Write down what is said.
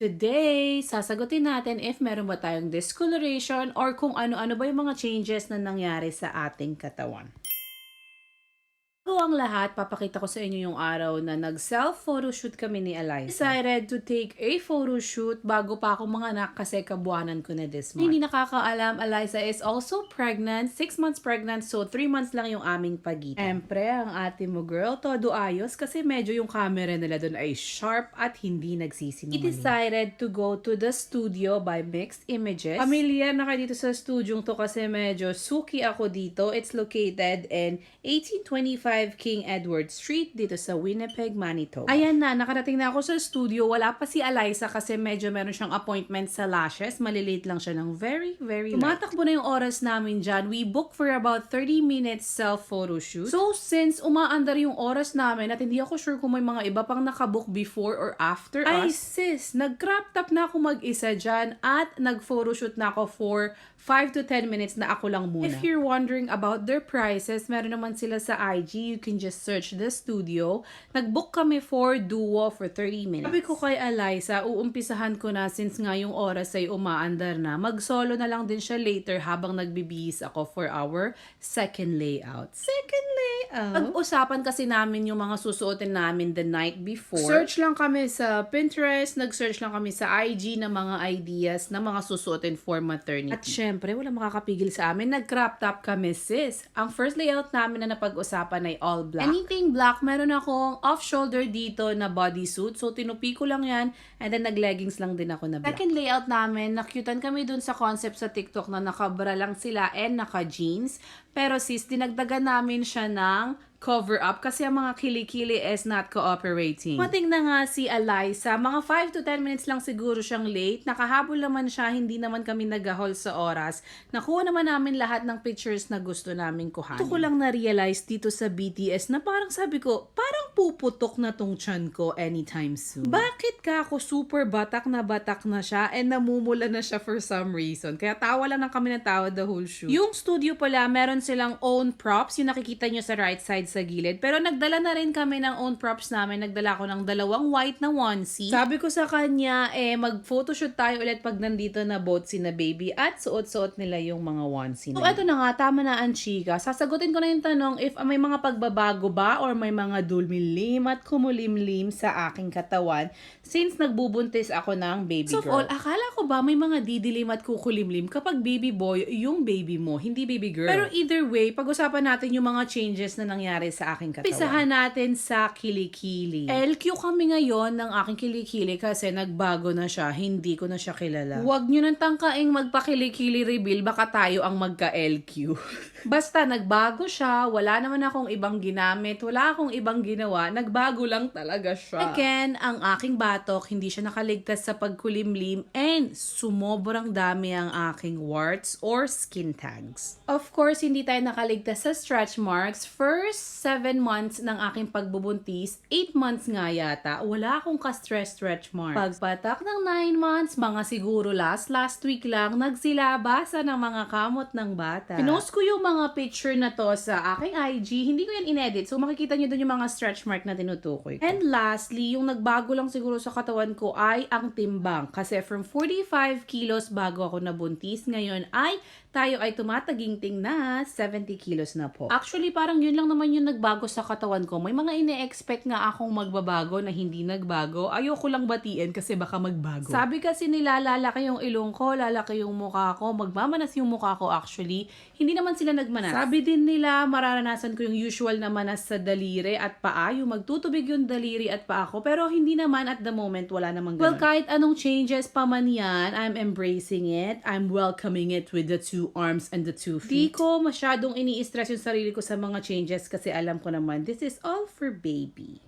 Today, sasagutin natin if meron ba tayong discoloration or kung ano-ano ba yung mga changes na nangyari sa ating katawan. Bago ang lahat, papakita ko sa inyo yung araw na nag-self photoshoot kami ni Eliza. Decided to take a photoshoot bago pa ako manganak kasi kabuanan ko na this month. Hindi nakakaalam, Eliza is also pregnant, 6 months pregnant, so 3 months lang yung aming pagitan. Siyempre, ang ate mo girl, todo ayos kasi medyo yung camera nila doon ay sharp at hindi nagsisinungaling. We decided to go to the studio by Mixed Images. Familiar na kayo dito sa studio to kasi medyo suki ako dito. It's located in 1825 King Edward Street dito sa Winnipeg, Manitoba. Ayan na, nakarating na ako sa studio. Wala pa si Eliza kasi medyo meron siyang appointment sa lashes. Malilate lang siya ng very, very. Tumatakbo na yung oras namin dyan. We booked for about 30 minutes self-photo shoot. So, since umaandar yung oras namin at hindi ako sure kung may mga iba pang nakabook before or after Ay, us. sis, nag-crop top na ako mag-isa dyan at nag-photoshoot na ako for 5 to 10 minutes na ako lang muna. If you're wondering about their prices, meron naman sila sa IG. You can just search the studio. Nag-book kami for duo for 30 minutes. Sabi ko kay Eliza, uumpisahan ko na since nga yung oras ay umaandar na. Mag-solo na lang din siya later habang nagbibihis ako for our second layout. Second layout? Pag-usapan kasi namin yung mga susuotin namin the night before. Search lang kami sa Pinterest, nag-search lang kami sa IG ng mga ideas na mga susuotin for maternity. At syempre, wala makakapigil sa amin. Nag-crop top kami, sis. Ang first layout namin na napag-usapan ay all black. Anything black, meron akong off-shoulder dito na bodysuit. So, tinupi ko lang yan. And then, nag-leggings lang din ako na black. Second layout namin, nakyutan kami dun sa concept sa TikTok na nakabra lang sila and naka-jeans. Pero sis, dinagdagan namin siya ng cover up kasi ang mga kilikili is not cooperating. Mating na nga si Eliza, mga 5 to 10 minutes lang siguro siyang late. Nakahabol naman siya, hindi naman kami nagahol sa oras. Nakuha naman namin lahat ng pictures na gusto namin kuhanin. Ito ko lang na-realize dito sa BTS na parang sabi ko, parang puputok na tong chan ko anytime soon. Bakit ka ako super batak na batak na siya and namumula na siya for some reason? Kaya tawa lang na kami ng tawa the whole shoot. Yung studio pala, meron silang own props. Yung nakikita nyo sa right side sa gilid. Pero nagdala na rin kami ng own props namin. Nagdala ko ng dalawang white na onesie. Sabi ko sa kanya, eh, mag-photoshoot tayo ulit pag nandito na both si na baby at suot-suot nila yung mga onesie. So, eto na nga, tama na ang chika. Sasagutin ko na yung tanong if may mga pagbabago ba or may mga dulmilim at kumulimlim sa aking katawan since nagbubuntis ako ng baby So, girl. all, akala ko ba may mga didilim at kukulimlim kapag baby boy yung baby mo, hindi baby girl. Pero either way, pag-usapan natin yung mga changes na nangyari sa aking katawan. Pisahan natin sa kilikili. LQ kami ngayon ng aking kilikili kasi nagbago na siya. Hindi ko na siya kilala. Huwag nyo nang tangkaing magpakilikili reveal, baka tayo ang magka-LQ. Basta nagbago siya, wala naman akong ibang ginamit, wala akong ibang ginawa, nagbago lang talaga siya. Again, ang aking batok, hindi siya nakaligtas sa pagkulimlim and sumobrang dami ang aking warts or skin tags. Of course, hindi tayo nakaligtas sa stretch marks. First 7 months ng aking pagbubuntis, 8 months nga yata, wala akong ka-stress stretch marks. Pagpatak ng 9 months, mga siguro last last week lang, nagsilabasa ng mga kamot ng bata. Pinost ko yung mga picture na to sa aking IG, hindi ko yan inedit. So makikita nyo dun yung mga stretch mark na tinutukoy ko. And lastly, yung nagbago lang siguro sa katawan ko ay ang timbang. Kasi from 45 kilos bago ako nabuntis, ngayon ay tayo ay tumataginting na 70 kilos na po. Actually, parang yun lang naman yung nagbago sa katawan ko. May mga ine-expect nga akong magbabago na hindi nagbago. Ayoko lang batiin kasi baka magbago. Sabi kasi nila, lalaki yung ilong ko, lalaki yung mukha ko, magmamanas yung mukha ko actually. Hindi naman sila nagmanas. Sabi din nila, mararanasan ko yung usual na manas sa daliri at paa, yung magtutubig yung daliri at paa ko. Pero hindi naman at the moment, wala namang ganun. Well, kahit anong changes pa man yan, I'm embracing it. I'm welcoming it with the two arms and the two feet. Di ko masyadong ini-stress yung sarili ko sa mga changes kasi alam ko naman, this is all for baby.